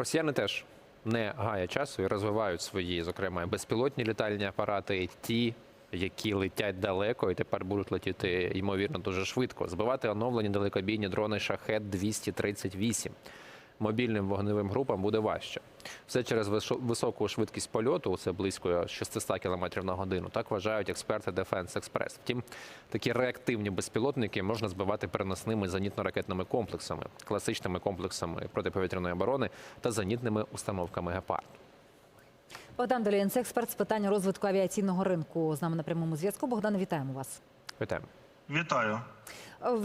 Росіяни теж не гаять часу і розвивають свої, зокрема, безпілотні літальні апарати, ті, які летять далеко і тепер будуть летіти ймовірно дуже швидко. Збивати оновлені далекобійні дрони шахет 238 мобільним вогневим групам буде важче. Все через висо- високу швидкість польоту, це близько 600 км на годину. Так вважають експерти Defense Express. Втім, такі реактивні безпілотники можна збивати переносними зенітно-ракетними комплексами, класичними комплексами протиповітряної оборони та зенітними установками Гепард. Богдан Долієнц, експерт з питань розвитку авіаційного ринку. З нами на прямому зв'язку. Богдан, вітаємо вас. Вітаємо. Вітаю.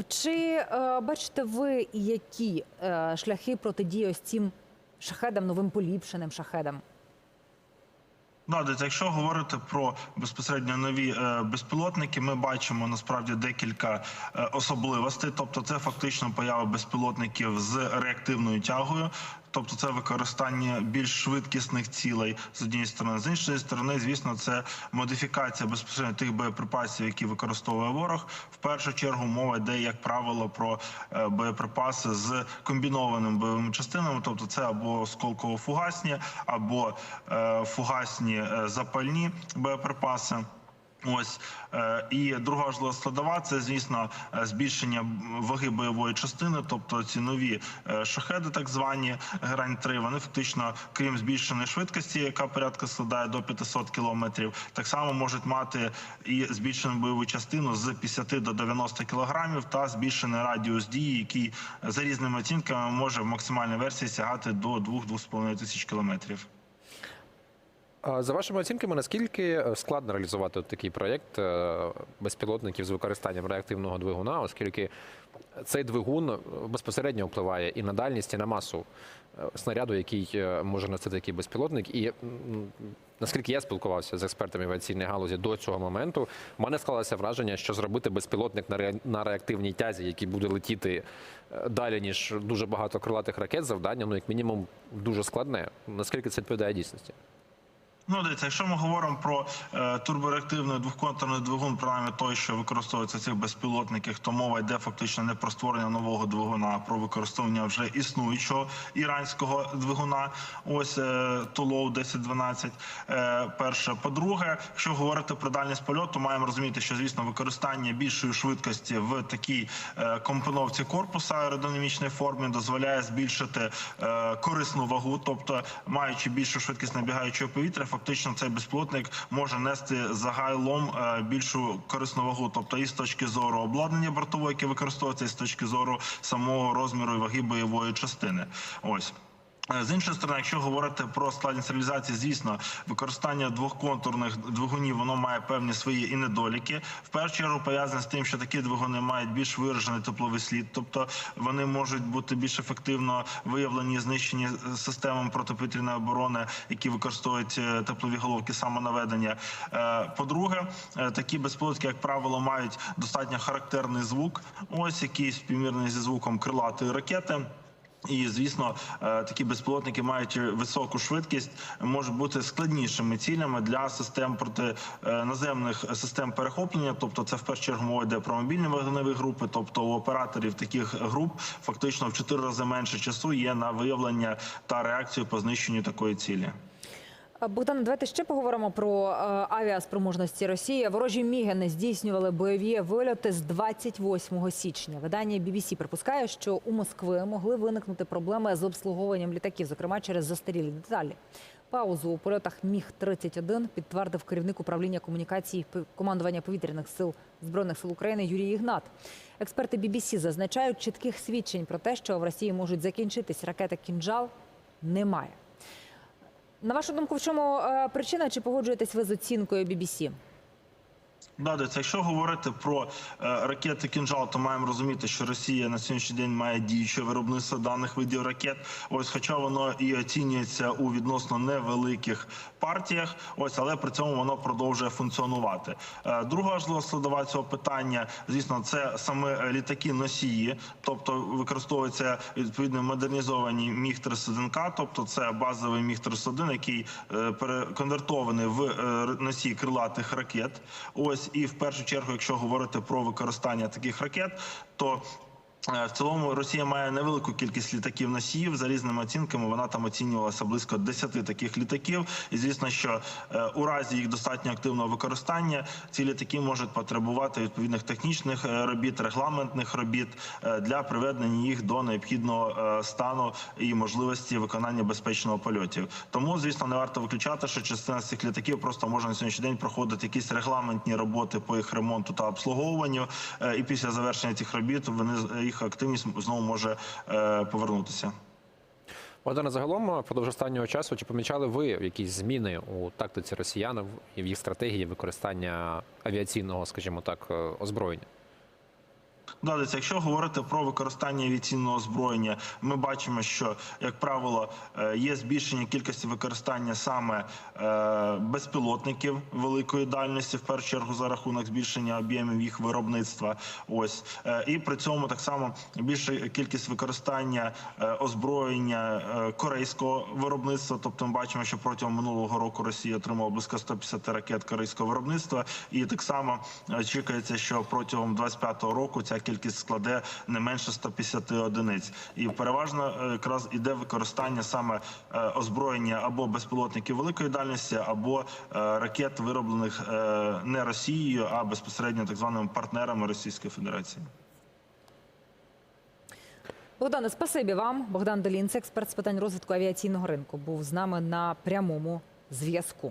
Чи е, бачите ви, які е, шляхи протидії ось цим шахедам, новим поліпшеним шахедам? Надець, якщо говорити про безпосередньо нові е, безпілотники, ми бачимо насправді декілька е, особливостей. Тобто, це фактично поява безпілотників з реактивною тягою. Тобто це використання більш швидкісних цілей з однієї сторони. З іншої сторони, звісно, це модифікація безпосередньо тих боєприпасів, які використовує ворог. В першу чергу мова йде, як правило, про е, боєприпаси з комбінованими бойовими частинами. Тобто, це або осколково-фугасні, або е, фугасні е, запальні боєприпаси. Ось е, і друга важлива складова це, звісно, е, збільшення ваги бойової частини, тобто ці нові е, шахеди, так звані грань 3 вони фактично, крім збільшеної швидкості, яка порядка складає до 500 кілометрів, так само можуть мати і збільшену бойову частину з 50 до 90 кілограмів та збільшений радіус дії, який за різними оцінками може в максимальній версії сягати до 2-2,5 тисяч кілометрів. За вашими оцінками, наскільки е, складно реалізувати такий проєкт е, безпілотників з використанням реактивного двигуна, оскільки цей двигун е, безпосередньо впливає і на дальність, і на масу снаряду, який може носити такий безпілотник. І наскільки я спілкувався з експертами авіаційної галузі до цього моменту, в мене склалося враження, що зробити безпілотник на ре- реактивній тязі, який буде летіти далі ніж дуже багато крилатих ракет, завдання, ну як мінімум, дуже складне. Наскільки це відповідає дійсності? Ну, дивіться, якщо ми говоримо про е, турбореактивний двохконтурний двигун, принаймні той, що використовується в цих безпілотниках, то мова йде фактично не про створення нового двигуна, а про використовування вже існуючого іранського двигуна. Ось е, Тулоу 1012. Е, перше. По-друге, якщо говорити про дальність польоту, маємо розуміти, що звісно використання більшої швидкості в такій е, компоновці корпуса аеродинамічної формі дозволяє збільшити е, корисну вагу, тобто маючи більшу швидкість набігаючого повітря, фактично цей безпілотник може нести загалом е, більшу корисну вагу, тобто і з точки зору обладнання бортового, яке використовується, і з точки зору самого розміру і ваги бойової частини. Ось. Е, З іншої сторони, якщо говорити про складність реалізації, звісно, використання двохконтурних двигунів воно має певні свої і недоліки. В першу чергу пов'язане з тим, що такі двигуни мають більш виражений тепловий слід, тобто вони можуть бути більш ефективно виявлені, знищені системами протиповітряної оборони, які використовують е, теплові головки самонаведення. Е, По-друге, такі безпілотки, як правило, мають достатньо характерний звук, ось який співмірний зі звуком крилатої ракети. І звісно, е, такі безпілотники мають високу швидкість, можуть бути складнішими цілями для систем проти е, наземних систем перехоплення. Тобто, це в першу чергу мова йде про мобільні вогневі групи. Тобто у операторів таких груп фактично в чотири рази менше часу є на виявлення та реакцію по знищенню такої цілі. Богдан, давайте ще поговоримо про е, авіаспроможності Росії. Ворожі міги не здійснювали бойові вильоти з 28 січня. Видання BBC припускає, що у Москви могли виникнути проблеми з обслуговуванням літаків, зокрема через застарілі деталі. Паузу у польотах Міг 31 підтвердив керівник управління комунікації командування повітряних сил збройних сил України Юрій Ігнат. Експерти BBC зазначають, чітких свідчень про те, що в Росії можуть закінчитись ракети «Кінжал» немає. На вашу думку, в чому е, причина? Чи погоджуєтесь ви з оцінкою BBC? Да, якщо говорити про е, ракети кінжал, то маємо розуміти, що Росія на сьогоднішній день має діюче виробництво даних видів ракет. Ось, хоча воно і оцінюється у відносно невеликих партіях, ось але при цьому воно продовжує функціонувати. Е, друга важлива складова цього питання, звісно, це саме літаки носії, тобто використовуються відповідно модернізовані міг 31 к тобто це базовий міг 31 який е, переконвертований в е, крилатих ракет. Ось і в першу чергу, якщо говорити про використання таких ракет, то В цілому Росія має невелику кількість літаків носіїв. За різними оцінками вона там оцінювалася близько 10 таких літаків. І звісно, що е, у разі їх достатньо активного використання ці літаки можуть потребувати відповідних технічних е, робіт, регламентних робіт е, для приведення їх до необхідного е, стану і можливості виконання безпечного польотів. Тому, звісно, не варто виключати, що частина цих літаків просто може на сьогоднішній день проходити якісь регламентні роботи по їх ремонту та обслуговуванню. е, І після завершення цих робіт вони їх активність знову може е, повернутися. Богдане, загалом впродовж останнього часу чи помічали ви якісь зміни у тактиці росіян і в їх стратегії використання авіаційного, скажімо так, е, озброєння? Да, дивіться, якщо говорити про використання авіаційного озброєння, ми бачимо, що як правило е, є збільшення кількості використання саме е, безпілотників великої дальності, в першу чергу за рахунок збільшення об'ємів їх виробництва. Ось Е, і при цьому так само більша кількість використання озброєння корейського виробництва. Тобто, ми бачимо, що протягом минулого року Росія отримала близько 150 ракет корейського виробництва, і так само очікується, що протягом 25-го року ця кількість складе не менше 150 одиниць. І переважно е, якраз іде використання саме е, озброєння або безпілотників великої дальності, або е, ракет, вироблених не Росією, а безпосередньо так званими партнерами Російської Федерації. Богдане, спасибі вам. Богдан Долінц, експерт з питань розвитку авіаційного ринку, був з нами на прямому зв'язку.